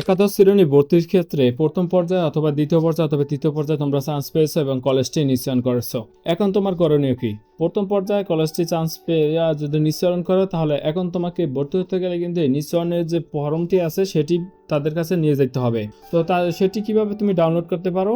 একাদশ শ্রেণি ভর্তির ক্ষেত্রে প্রথম পর্যায়ে অথবা দ্বিতীয় পর্যায়ে অথবা তৃতীয় পর্যায়ে তোমরা চান্স পেয়েছ এবং কলেজটি নিশ্চয়ন করেছ। এখন তোমার করণীয় কি? প্রথম পর্যায়ে কলেজটি চান্স পেয়ে যদি নিশ্চয়ন করে, তাহলে এখন তোমাকে ভর্তি হতে গেলে কিন্তু এই নিশ্চয়নের যে ফর্মটি আছে, সেটি তাদের কাছে নিয়ে যেতে হবে। তো তা, সেটি কীভাবে তুমি ডাউনলোড করতে পারো?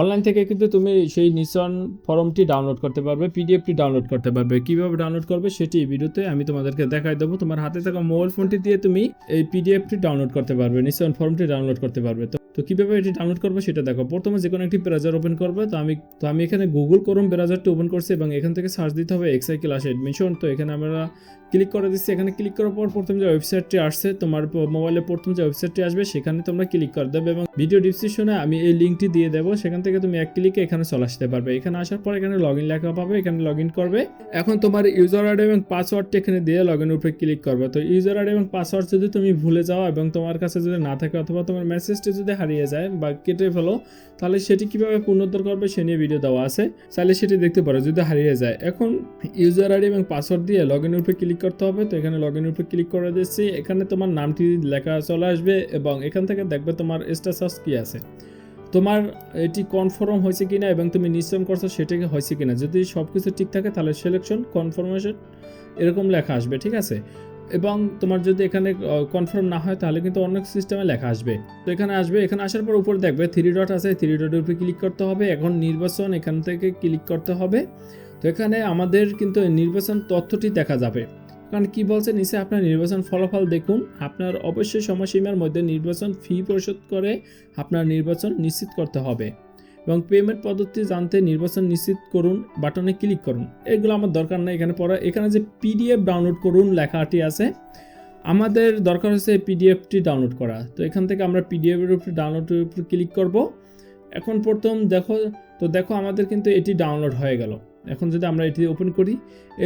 অনলাইন থেকে কিন্তু তুমি সেই নিসন ফর্মটি ডাউনলোড করতে পারবে পিডিএফটি ডাউনলোড করতে পারবে। কীভাবে ডাউনলোড করবে সেটি এই ভিডিওতে আমি তোমাদেরকে দেখাই দেবো। তোমার হাতে থাকা মোবাইল ফোনটি দিয়ে তুমি এই পিডিএফটি ডাউনলোড করতে পারবে নিসন ফর্মটি ডাউনলোড করতে পারবে। তো তো কীভাবে এটি ডাউনলোড করবে সেটা দেখো। প্রথমে যে কোনো একটি ব্রাউজার ওপেন করবে, তো আমি তো আমি এখানে গুগল করুম ব্রাউজারটি ওপেন করছি এবং এখান থেকে সার্চ দিতে হবে এক্সাই ক্লাস এডমিশন তো এখানে আমরা ক্লিক করে দিচ্ছি। এখানে ক্লিক করার পর প্রথম যে ওয়েবসাইটটি আসছে, তোমার মোবাইলে প্রথম যে ওয়েবসাইটটি আসবে, সেখানে তোমরা ক্লিক করে দেবে এবং ভিডিও ডিসক্রিপশনে আমি এই লিঙ্কটি দিয়ে দেবো। সেখান থেকে তুমি এক ক্লিকে এখানে চলে আসতে পারবে। এখানে আসার পর এখানে লগ ইন লেখা পাবে, এখানে লগ ইন করবে। এখন তোমার ইউজার আইডি এবং পাসওয়ার্ডটি এখানে দিয়ে লগ ইন উপরে ক্লিক করবে। তো ইউজার আইডি এবং পাসওয়ার্ড যদি তুমি ভুলে যাও এবং তোমার কাছে যদি না থাকে অথবা তোমার মেসেজটি যদি হারিয়ে যায় বা কেটে ফেলো, তাহলে সেটি কীভাবে পুনরুদ্ধার করবে সে নিয়ে ভিডিও দেওয়া আছে। চাইলে সেটি দেখতে পারো, যদি হারিয়ে যায়। এখন ইউজার আইডি এবং পাসওয়ার্ড দিয়ে লগ ইনের উপরে ক্লিক করতে হবে। তো এখানে লগ ইনের উপরে ক্লিক করে দিচ্ছি। এখানে তোমার নামটি লেখা চলে আসবে এবং এখান থেকে দেখবে তোমার স্ট্যাটাস কি আছে। তোমার এটি কনফার্ম হয়েছে কিনা এবং তুমি নিশ্চয় করছ সেটা কি হয়েছে কিনা। যদি সব কিছু ঠিক থাকে, তাহলে সিলেকশন কনফার্মেশন এরকম লেখা আসবে, ঠিক আছে? এবং তোমার যদি এখানে কনফার্ম না হয়, তাহলে কিন্তু অন্য সিস্টেমে লেখা আসবে। তো এখানে আসবে, এখানে আসার পর উপরে দেখবে থ্রি ডট আছে থ্রি ডটের উপরে ক্লিক করতে হবে। এখন নির্বাচন এখান থেকে ক্লিক করতে হবে। তো এখানে আমাদের কিন্তু নির্বাচন তথ্যটি দেখা যাবে। কারণ কি বলছে, নিচে আপনার নির্বাচন ফলাফল দেখুন। আপনার অবশ্যই সময়সীমার মধ্যে নির্বাচন ফি পরিশোধ করে আপনার নির্বাচন নিশ্চিত করতে হবে। এবং পেমেন্ট পদ্ধতি জানতে নির্বাচন নিশ্চিত করুন, বাটনে ক্লিক করুন। এগুলো আমার দরকার নেই এখানে পড়া। এখানে যে পিডিএফ ডাউনলোড করুন লেখাটি আছে, আমাদের দরকার হচ্ছে পিডিএফটি ডাউনলোড করা। তো এখান থেকে আমরা পিডিএফের উপর ডাউনলোডের উপর ক্লিক করব। এখন প্রথম দেখো, তো দেখো আমাদের কিন্তু এটি ডাউনলোড হয়ে গেল। এখন যদি আমরা এটি ওপেন করি,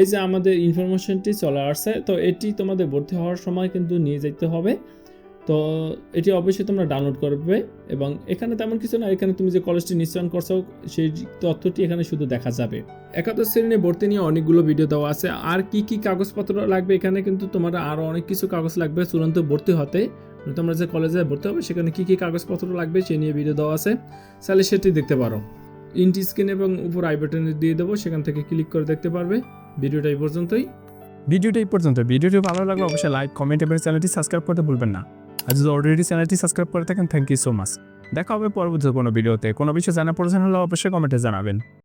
এই যে আমাদের ইনফরমেশনটি চলে আসছে, তো এটি তোমাদের ভর্তি হওয়ার সময় কিন্তু নিয়ে যেতে হবে। তো এটি অবশ্যই তোমরা ডাউনলোড করবে এবং এখানে তেমন কিছু না, এখানে তুমি যে কলেজটি নিশ্চয়ন করছ, সেই তথ্যটি এখানে শুধু দেখা যাবে। একাদশ শ্রেণি ভর্তি নিয়ে অনেকগুলো ভিডিও দেওয়া আছে। আর কি কি কাগজপত্র লাগবে এখানে কিন্তু তোমার আরও অনেক কিছু কাগজ লাগবে চূড়ান্ত ভর্তি হতে। তোমরা যে কলেজে ভর্তি হবে, সেখানে কি কি কাগজপত্র লাগবে সে নিয়ে ভিডিও দেওয়া আছে। তাহলে সেটি দেখতে পারো। ইন্টি স্ক্রিন এবং উপর আই বাটনে দিয়ে দেবো, সেখান থেকে ক্লিক করে দেখতে পারবে। ভিডিওটা এই পর্যন্তই। ভিডিওটা এই পর্যন্ত। ভিডিওটি ভালো লাগলে অবশ্যই লাইক কমেন্ট এবং চ্যানেলটি সাবস্ক্রাইব করতে ভুলবেন না। আর যদি অলরেডি চ্যানেলটি সাবস্ক্রাইব করে থাকেন থ্যাংক ইউ সো মাচ দেখা হবে পরবর্তী কোনো ভিডিওতে কোনো বিষয় জানা প্রয়োজন হলে অবশ্যই কমেন্টে জানাবেন।